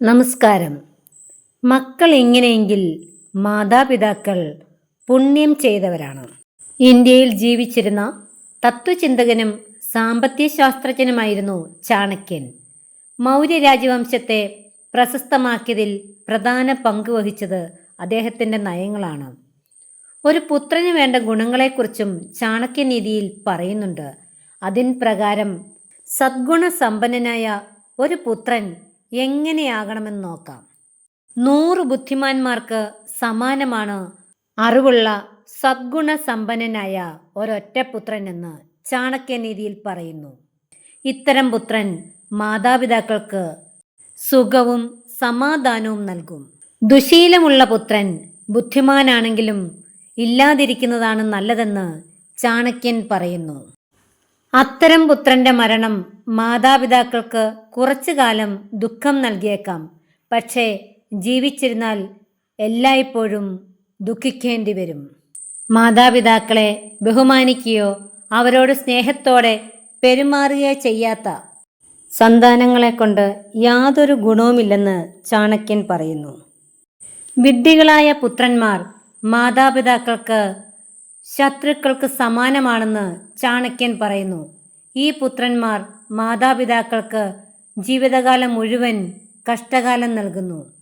നമസ്കാരം. മക്കൾ എങ്ങനെയെങ്കിൽ മാതാപിതാക്കൾ പുണ്യം ചെയ്തവരാണ്. ഇന്ത്യയിൽ ജീവിച്ചിരുന്ന തത്വചിന്തകനും സാമ്പത്തിക ശാസ്ത്രജ്ഞനുമായിരുന്നു ചാണക്യൻ. മൗര്യ രാജവംശത്തെ പ്രശസ്തമാക്കിയതിൽ പ്രധാന പങ്ക് വഹിച്ചത് അദ്ദേഹത്തിന്റെ നയങ്ങളാണ്. ഒരു പുത്രന് വേണ്ട ഗുണങ്ങളെക്കുറിച്ചും ചാണക്യ നീതിയിൽ പറയുന്നുണ്ട്. അതിൻ പ്രകാരം സദ്ഗുണസമ്പന്നനായ ഒരു പുത്രൻ എങ്ങനെയാകണമെന്ന് നോക്കാം. നൂറ് ബുദ്ധിമാന്മാർക്ക് സമാനമാണ് അറിവുള്ള സദ്ഗുണസമ്പന്നനായ ഒരൊറ്റ പുത്രൻ എന്ന് ചാണക്യനീതിയിൽ പറയുന്നു. ഇത്തരം പുത്രൻ മാതാപിതാക്കൾക്ക് സുഖവും സമാധാനവും നൽകും. ദുശീലമുള്ള പുത്രൻ ബുദ്ധിമാനാണെങ്കിലും ഇല്ലാതിരിക്കുന്നതാണ് നല്ലതെന്ന് ചാണക്യൻ പറയുന്നു. അത്തരം പുത്രന്റെ മരണം മാതാപിതാക്കൾക്ക് കുറച്ചു കാലം ദുഃഖം നൽകിയേക്കാം. പക്ഷേ ജീവിച്ചിരുന്നാൽ എല്ലായ്പ്പോഴും ദുഃഖിക്കേണ്ടി വരും. മാതാപിതാക്കളെ ബഹുമാനിക്കുകയോ അവരോട് സ്നേഹത്തോടെ പെരുമാറുകയോ ചെയ്യാത്ത സന്താനങ്ങളെ കൊണ്ട് യാതൊരു ഗുണവുമില്ലെന്ന് ചാണക്യൻ പറയുന്നു. വിഡ്ഢികളായ പുത്രന്മാർ മാതാപിതാക്കൾക്ക് ശത്രുക്കൾക്ക് സമാനമാണെന്ന് ചാണക്യൻ പറയുന്നു. ഈ പുത്രന്മാർ മാതാപിതാക്കൾക്ക് ജീവിതകാലം മുഴുവൻ കഷ്ടകാലം നൽകുന്നു.